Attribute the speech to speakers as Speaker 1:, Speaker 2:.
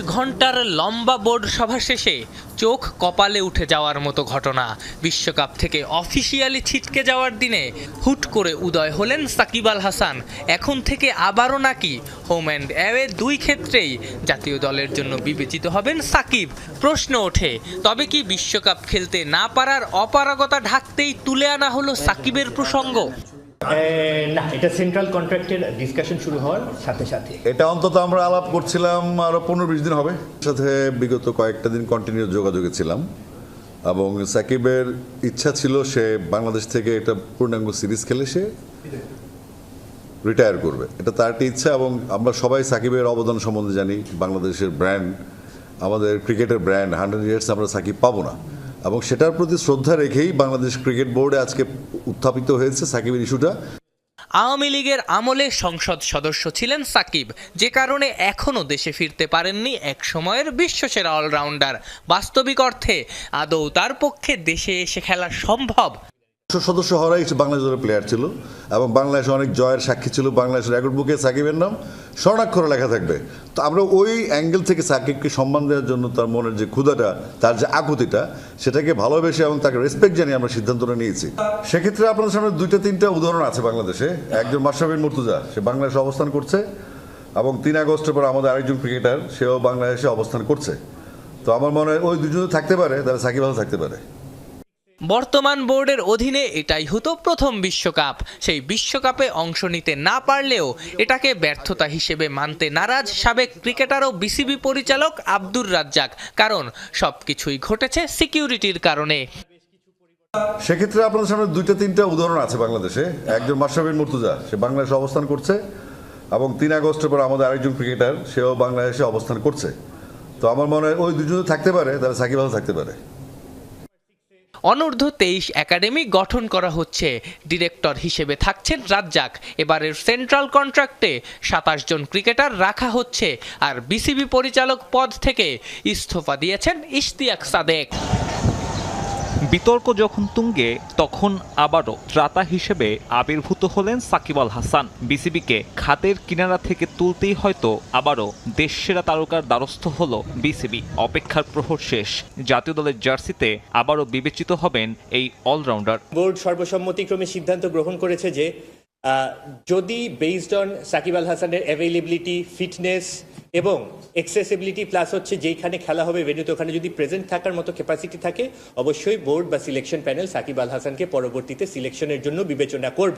Speaker 1: ঘণ্টার লম্বা বোর্ড সভা শেষে চোখ কপালে উঠে যাওয়ার মতো ঘটনা। বিশ্বকাপ থেকে অফিসিয়ালি ছিটকে যাওয়ার দিনে হুট করে উদয় হলেন সাকিব আল হাসান। এখন থেকে আবারও নাকি হোম অ্যান্ড অ্যাওয়ে দুই ক্ষেত্রেই জাতীয় দলের জন্য বিবেচিত হবেন সাকিব। প্রশ্ন ওঠে, তবে কি বিশ্বকাপ খেলতে না পারার অপারগতা ঢাকতেই তুলে আনা হলো সাকিবের প্রসঙ্গ?
Speaker 2: না। এটা সেন্ট্রাল কন্ট্রাক্টের ডিসকাশন শুরু হওয়ার সাথে সাথে।
Speaker 3: এটা অন্তত আমরা আলাপ করছিলাম আরও পনেরো বিশ দিন হবে। সাথে বিগত কয়েকটা দিন কন্টিনিউ যোগাযোগে ছিলাম। এবং সাকিবের ইচ্ছা ছিল সে বাংলাদেশ থেকে একটা পূর্ণাঙ্গ সিরিজ খেলে সে রিটায়ার করবে। এটা তার একটা ইচ্ছা এবং আমরা সবাই সাকিবের অবদান সম্বন্ধে জানি। বাংলাদেশের ব্র্যান্ড আমাদের ক্রিকেটের ব্র্যান্ড হান্ড্রেড ইয়ার্স আমরা সাকিব পাবো না। এবং সেটার প্রতি শ্রদ্ধা রেখেই বাংলাদেশ ক্রিকেট বোর্ডে আজকে উত্থাপিত হয়েছে সাকিবের ইস্যুটা।
Speaker 1: আওয়ামী লীগের আমলে সংসদ সদস্য ছিলেন সাকিব, যে কারণে এখনও দেশে ফিরতে পারেননি এক সময়ের বিশ্বসেরা অলরাউন্ডার। বাস্তবিক অর্থে আদৌ তার পক্ষে দেশে এসে খেলা সম্ভব?
Speaker 3: সদস্য হওয়ারাই বাংলাদেশ দলের প্লেয়ার ছিল এবং বাংলাদেশে অনেক জয়ের সাক্ষী ছিল। বাংলাদেশের রেকর্ড বুকে সাকিবের নাম স্বর্ণাক্ষরে লেখা থাকবে। তো আমরা ওই অ্যাঙ্গেল থেকে সাকিবকে সম্মান দেওয়ার জন্য তার মনের যে ক্ষুদাটা তার যে আকুতিটা, সেটাকে ভালোবেসে এবং তাকে রেসপেক্ট জানিয়ে আমরা সিদ্ধান্তটা নিয়েছি। সেক্ষেত্রে আপনাদের সামনে দুইটা, তিনটা উদাহরণ আছে বাংলাদেশে। একজন মাশরাফিন মুর্তুজা, সে বাংলাদেশে অবস্থান করছে এবং তিন আগস্টের পর আমাদের আরেকজন ক্রিকেটার সেও বাংলাদেশে অবস্থান করছে। তো আমার মনে হয় ওই দুজনে থাকতে পারে, তাহলে সাকিব ভালো থাকতে পারে।
Speaker 1: বর্তমান বোর্ডের অধীনে এটাই হতো প্রথম বিশ্বকাপ। সেই বিশ্বকাপে অংশ নিতে না পারলেও এটাকে ব্যর্থতা হিসেবে মানতে নারাজ সাবেক ক্রিকেটার ও বিসিবি পরিচালক আব্দুর রাজ্জাক। কারণ সবকিছুই ঘটেছে সিকিউরিটির কারণে।
Speaker 3: সেক্ষেত্রে আপনার সামনে দুইটা, তিনটা উদাহরণ আছে বাংলাদেশে। একজন মাশরাফিন মুর্তুজা, সে বাংলাদেশে অবস্থান করছে এবং তিন আগস্টের পর আমাদের আরেকজন ক্রিকেটার, সেও বাংলাদেশে অবস্থান করছে। তো আমার মনে হয় ওই দুজনে থাকতে পারে, তাহলে সাকিব থাকতে পারে।
Speaker 1: অনূর্ধ্ব তেইশ একাডেমি গঠন করা হচ্ছে। ডিরেক্টর হিসেবে থাকছেন রাজ্জাক। এবারের সেন্ট্রাল কন্ট্রাক্টে সাতাশ জন ক্রিকেটার রাখা হচ্ছে। আর বিসিবি পরিচালক পদ থেকে ইস্তফা দিয়েছেন ইশতিয়াক সাদেক।
Speaker 4: বিতর্ক যখন তুঙ্গে, তখন আবারও ত্রাতা হিসেবে আবির্ভূত হলেন সাকিব আল হাসান। বিসিবিকে খাতের কিনারা থেকে তুলতেই হয়তো আবারও দেশসেরা তারকার দ্বারস্থ হল বিসিবি। অপেক্ষার প্রহর শেষ। জাতীয় দলের জার্সিতে আবারও বিবেচিত হবেন এই অলরাউন্ডার।
Speaker 2: বোর্ড সর্বসম্মতিক্রমে সিদ্ধান্ত গ্রহণ করেছে যে যদি বেসড অন সাকিব আল হাসানের অ্যাভেলেবিলিটি ফিটনেস এবং এক্সেসিবিলিটি প্লাস হচ্ছে যেইখানে খেলা হবে ভেন্যুতে ওখানে যদি প্রেজেন্ট থাকার মতো ক্যাপাসিটি থাকে, অবশ্যই বোর্ড বা সিলেকশন প্যানেল সাকিব আল হাসানকে পরবর্তীতে সিলেকশনের জন্য বিবেচনা করবে।